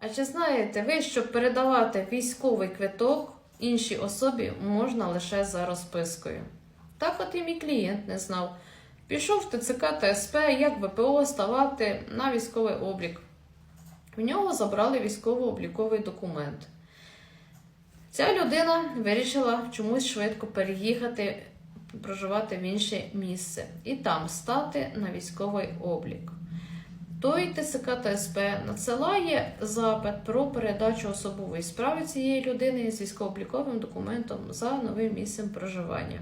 А чи знаєте ви, щоб передавати військовий квиток іншій особі можна лише за розпискою? Так от і мій клієнт не знав. Пішов в ТЦК та СП, як ВПО ставати на військовий облік. В нього забрали військово-обліковий документ. Ця людина вирішила чомусь швидко переїхати, проживати в інше місце і там стати на військовий облік. Той ТСК та СП надсилає запит про передачу особової справи цієї людини з військово-обліковим документом за новим місцем проживання.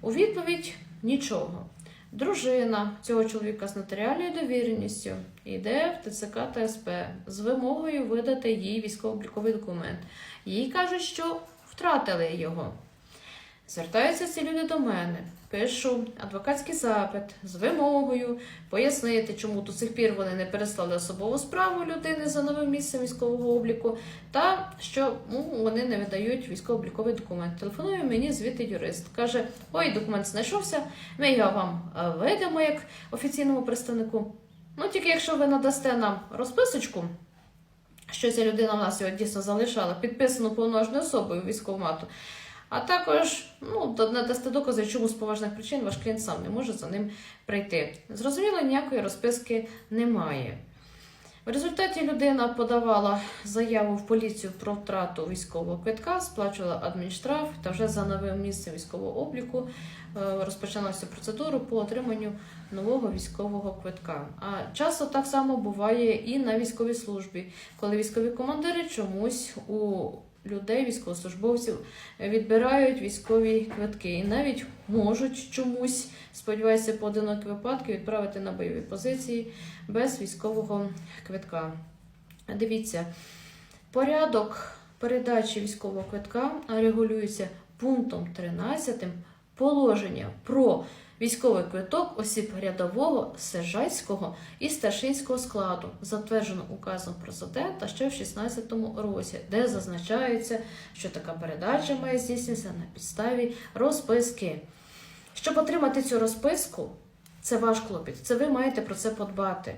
У відповідь нічого. Дружина цього чоловіка з нотаріальною довіреністю йде в ТЦК та СП з вимогою видати їй військово-обліковий документ. Їй кажуть, що втратили його. Звертаються ці люди до мене, пишу адвокатський запит з вимогою пояснити, чому до сих пір вони не переслали особову справу людини за новим місцем військового обліку, та що ну, вони не видають військово-обліковий документ. Телефонує мені звідти юрист. Каже: Ой, документ знайшовся, ми його вам е, видамо як офіційному представнику. Ну, тільки якщо ви надасте нам розписочку, що ця людина в нас його дійсно залишала, підписану повноважною особою військовмату. А також ну, надасте докази, чому з поважних причин ваш клієнт сам не може за ним прийти. Зрозуміло, ніякої розписки немає. В результаті людина подавала заяву в поліцію про втрату військового квитка, сплачувала адмінштраф та вже за новим місцем військового обліку е, розпочалася процедуру по отриманню нового військового квитка. А часто так само буває і на військовій службі, коли військові командири чомусь у людей, військовослужбовців, відбирають військові квитки і навіть можуть чомусь, сподіваюся, поодинокі випадки відправити на бойові позиції без військового квитка. Дивіться, порядок передачі військового квитка регулюється пунктом 13 положення про військовий квиток осіб рядового, сержантського і старшинського складу, затверджено указом президента ще в 2016 році, де зазначається, що така передача має здійснитися на підставі розписки. Щоб отримати цю розписку, це ваш клопіт, це ви маєте про це подбати.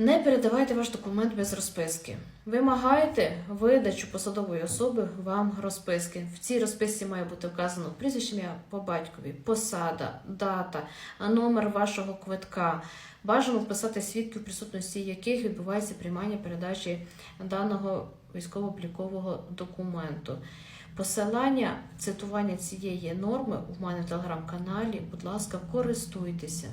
Не передавайте ваш документ без розписки. Вимагайте видачу посадової особи вам розписки. В цій розписці має бути вказано прізвище ім'я по батькові, посада, дата, номер вашого квитка. Бажано вписати свідків, присутності яких відбувається приймання передачі даного військово-облікового документу. Посилання цитування цієї норми у мене в телеграм-каналі. Будь ласка, користуйтеся.